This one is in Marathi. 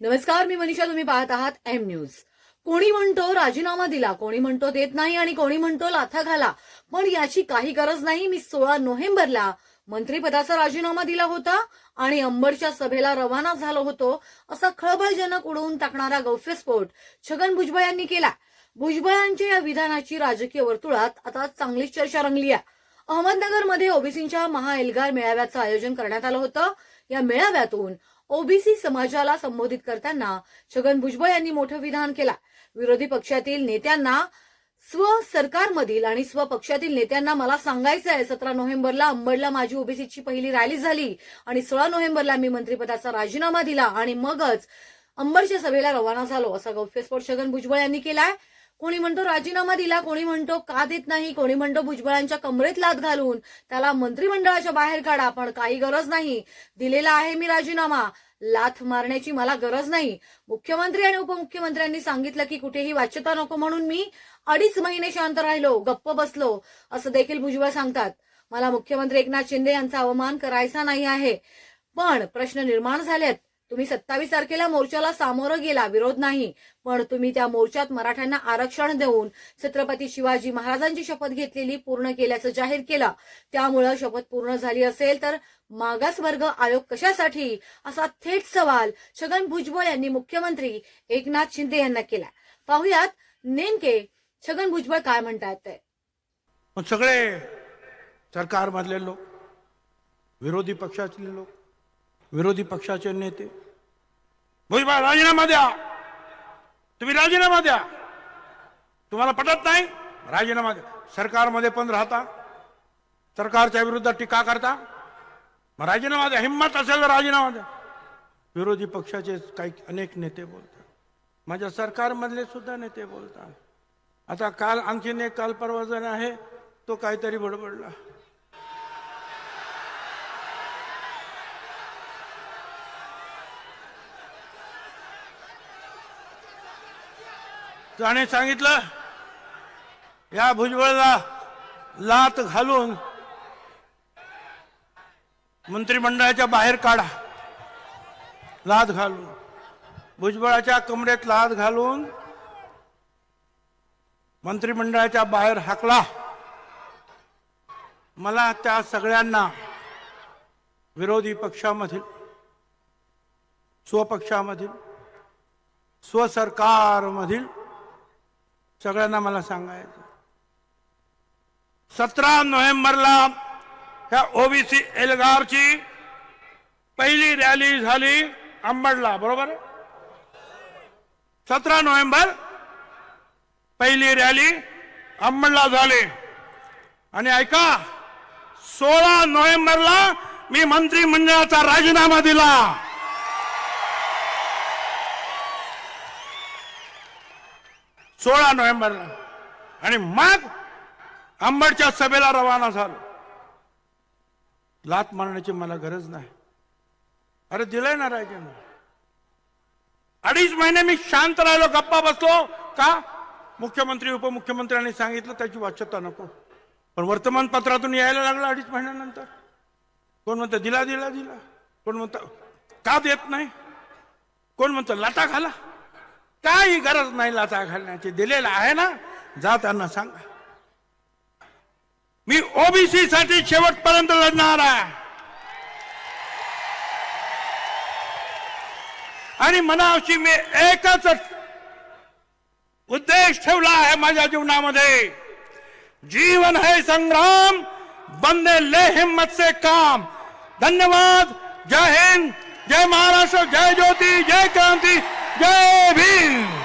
नमस्कार मी मनीषा तुम्ही पाहत आहात एम न्यूज कोणी म्हणतो राजीनामा दिला कोणी म्हणतो देत नाही आणि कोणी म्हणतो लाथा घाला. पण याची काही गरज नाही मी सोळा नोव्हेंबरला मंत्रिपदाचा राजीनामा दिला होता आणि अंबडच्या सभेला रवाना झालो होतो असा खळबळजनक उडवून टाकणारा गौफ्यस्फोट छगन भुजबळ यांनी केला. भुजबळांच्या या विधानाची राजकीय वर्तुळात आता चांगलीच चर्चा रंगली आहे. अहमदनगरमध्ये ओबीसींच्या महाएल्गार मेळाव्याचं आयोजन करण्यात आलं होतं. या मेळाव्यातून ओबीसी समाजाला संबोधित करताना छगन भुजबळ यांनी मोठं विधान केला. विरोधी पक्षातील नेत्यांना स्व सरकारमधील आणि स्वपक्षातील नेत्यांना मला सांगायचं आहे सतरा नोव्हेंबरला अंबडला माझी ओबीसीची पहिली रॅली झाली आणि सोळा नोव्हेंबरला मी मंत्रिपदाचा राजीनामा दिला आणि मगच अंबडच्या सभेला रवाना झालो असा गौप्यस्फोट छगन भुजबळ यांनी केलाय. कोणी म्हणतो राजीनामा दिला कोणी म्हणतो का देत नाही कोणी म्हणतो भुजबळांच्या कमरेत लात घालून त्याला मंत्रिमंडळाच्या बाहेर काढा पण काही गरज नाही. दिलेला आहे मी राजीनामा. लाथ मारण्याची मला गरज नाही. मुख्यमंत्री आणि उपमुख्यमंत्र्यांनी सांगितलं की कुठेही वाच्यता नको म्हणून मी अडीच महिने शांत राहिलो गप्प बसलो असं देखील भुजबळ सांगतात. मला मुख्यमंत्री एकनाथ शिंदे यांचा अवमान करायचा नाही आहे. पण प्रश्न निर्माण झालेत. तुम्ही सत्तावीस तारखेला मोर्चाला सामोरं गेला विरोध नाही. पण तुम्ही त्या मोर्चात मराठ्यांना आरक्षण देऊन छत्रपती शिवाजी महाराजांची शपथ घेतलेली पूर्ण केल्याचं जाहीर केलं. त्यामुळं शपथ पूर्ण झाली असेल तर मागासवर्ग आयोग कशासाठी? असा थेट सवाल छगन भुजबळ यांनी मुख्यमंत्री एकनाथ शिंदे यांना केला. पाहुयात नेमके छगन भुजबळ काय म्हणतात ते. सगळे सरकारमधले लोक विरोधी पक्षातले लोक विरोधी पक्षाचे नेते. भुजबळ राजीनामा द्या. तुम्ही राजीनामा द्या. तुम्हाला पटत नाही? राजीनामा द्या. सरकारमध्ये पण राहता. सरकारच्या विरुद्ध टीका करता. मग राजीनामा द्या. हिंमत असेल तर राजीनामा द्या. विरोधी पक्षाचे काही अनेक नेते बोलतात. माझ्या सरकारमधले सुद्धा नेते बोलतात. आता काल आणखीन एक काल परवा जण आहे तो काहीतरी बडबडला. त्याने सांगितलं या भुजबळला लात घालून मंत्रिमंडळाच्या बाहेर काढा. लात घालून. भुजबळाच्या कमरेत लात घालून मंत्रिमंडळाच्या बाहेर हाकला. मला त्या सगळ्यांना विरोधी पक्षामधील स्वपक्षामधील स्वसरकारमधील सगळ्यांना मला सांगायचं. सतरा नोव्हेंबरला ह्या ओबीसी एल्गारची पहिली रॅली झाली अंबडला बरोबर सतरा नोव्हेंबर पहिली रॅली अंबडला झाली. आणि ऐका सोळा नोव्हेंबरला मी मंत्रिमंडळाचा राजीनामा दिला. सोळा नोव्हेंबरला आणि मग अंबडच्या सभेला रवाना झालो. लात मारण्याची मला गरज नाही. अरे दिलंय ना राजाने अडीच महिने मी शांत राहिलो गप्पा बसलो. का? मुख्यमंत्री उपमुख्यमंत्र्यांनी सांगितलं त्याची वाच्यता नको. पण वर्तमानपत्रातून यायला लागलं अडीच महिन्यानंतर. कोण म्हणतं दिला दिला दिला. कोण म्हणतं का देत नाही? कोण म्हणतं लाटा घाला. काही गरज नाही लाता घालण्याची. दिलेला आहे ना? जा त्यांना सांगा. मी ओबीसी साठी शेवटपर्यंत लढणार आहे. आणि मनावशी मी एकच उद्देश ठेवला आहे माझ्या जीवनामध्ये. जीवन है संग्राम बंदे ले हिम्मत से काम. धन्यवाद. जय हिंद. जय महाराष्ट्र. जय ज्योती. जय क्रांती. जय भीम